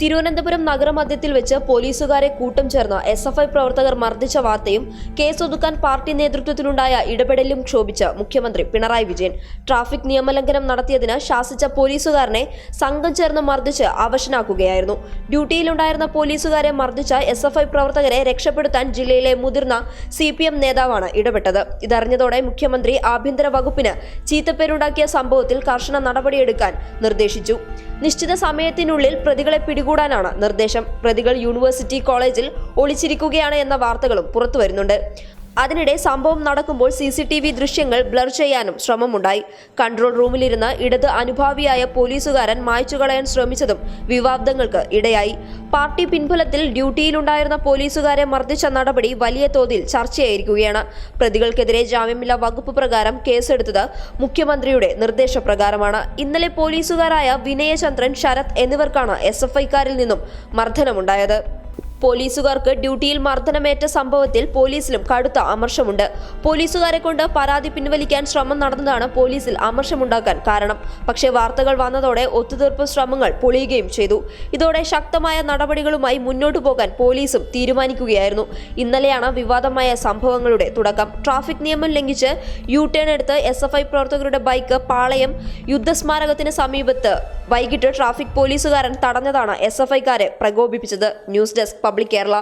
തിരുവനന്തപുരം നഗരമധ്യത്തിൽ വെച്ച് പോലീസുകാരെ കൂട്ടം ചേർന്ന് എസ് എഫ് ഐ പ്രവർത്തകർ മർദ്ദിച്ച വാർത്തയും കേസൊതുക്കാൻ പാർട്ടി നേതൃത്വത്തിലുണ്ടായ ഇടപെടലും ക്ഷോഭിച്ച് മുഖ്യമന്ത്രി പിണറായി വിജയൻ ട്രാഫിക് നിയമലംഘനം നടത്തിയതിന് ശാസിച്ച പോലീസുകാരനെ സംഘം ചേർന്ന് മർദ്ദിച്ച് അവശനാക്കുകയായിരുന്നു. ഡ്യൂട്ടിയിലുണ്ടായിരുന്ന പോലീസുകാരെ മർദ്ദിച്ച എസ് എഫ് ഐ പ്രവർത്തകരെ രക്ഷപ്പെടുത്താൻ ജില്ലയിലെ മുതിർന്ന സി പി എം നേതാവാണ് ഇടപെട്ടത്. ഇതറിഞ്ഞതോടെ മുഖ്യമന്ത്രി ആഭ്യന്തര വകുപ്പിന് ചീത്തപ്പേരുണ്ടാക്കിയ സംഭവത്തിൽ കർശന നടപടിയെടുക്കാൻ നിർദ്ദേശിച്ചു. നിശ്ചിത സമയത്തിനുള്ളിൽ പ്രതികളെ പിടികൂടാനാണ് നിർദ്ദേശം. പ്രതികൾ യൂണിവേഴ്സിറ്റി കോളേജിൽ ഒളിച്ചിരിക്കുകയാണ് എന്ന വാർത്തകളും പുറത്തുവരുന്നുണ്ട്. അതിനിടെ സംഭവം നടക്കുമ്പോൾ സി സി ടി വി ദൃശ്യങ്ങൾ ബ്ലർ ചെയ്യാനും ശ്രമമുണ്ടായി. കൺട്രോൾ റൂമിലിരുന്ന് ഇടത് അനുഭാവിയായ പോലീസുകാരൻ മായ്ച്ചു കളയാൻ ശ്രമിച്ചതും വിവാദങ്ങൾക്ക് ഇടയായി. പാർട്ടി പിൻബലത്തിൽ ഡ്യൂട്ടിയിലുണ്ടായിരുന്ന പോലീസുകാരെ മർദ്ദിച്ച നടപടി വലിയ തോതിൽ ചർച്ചയായിരിക്കുകയാണ്. പ്രതികൾക്കെതിരെ ജാമ്യമില്ലാ വകുപ്പ് പ്രകാരം കേസെടുത്തത് മുഖ്യമന്ത്രിയുടെ നിർദ്ദേശപ്രകാരമാണ്. ഇന്നലെ പോലീസുകാരായ വിനയചന്ദ്രൻ ശരത് എന്നിവർക്കാണ് എസ് എഫ് ഐക്കാരിൽ നിന്നും മർദ്ദനമുണ്ടായത്. പോലീസുകാർക്ക് ഡ്യൂട്ടിയിൽ മർദ്ദനമേറ്റ സംഭവത്തിൽ പോലീസിലും കടുത്ത അമർഷമുണ്ട്. പോലീസുകാരെ കൊണ്ട് പരാതി പിൻവലിക്കാൻ ശ്രമം നടന്നതാണ് പോലീസിൽ അമർഷമുണ്ടാക്കാൻ കാരണം. പക്ഷേ വാർത്തകൾ വന്നതോടെ ഒത്തുതീർപ്പ് ശ്രമങ്ങൾ പൊളിയുകയും ചെയ്തു. ഇതോടെ ശക്തമായ നടപടികളുമായി മുന്നോട്ടു പോകാൻ പോലീസും തീരുമാനിക്കുകയായിരുന്നു. ഇന്നലെയാണ് വിവാദമായ സംഭവങ്ങളുടെ തുടക്കം. ട്രാഫിക് നിയമം ലംഘിച്ച് യു ടേൺ എടുത്ത് എസ് എഫ് ഐ പ്രവർത്തകരുടെ ബൈക്ക് പാളയം യുദ്ധസ്മാരകത്തിന് സമീപത്ത് വൈകിട്ട് ട്രാഫിക് പോലീസുകാരൻ തടഞ്ഞതാണ് എസ് എഫ് ഐക്കാരെ പ്രകോപിപ്പിച്ചത്. News desk Public Kerala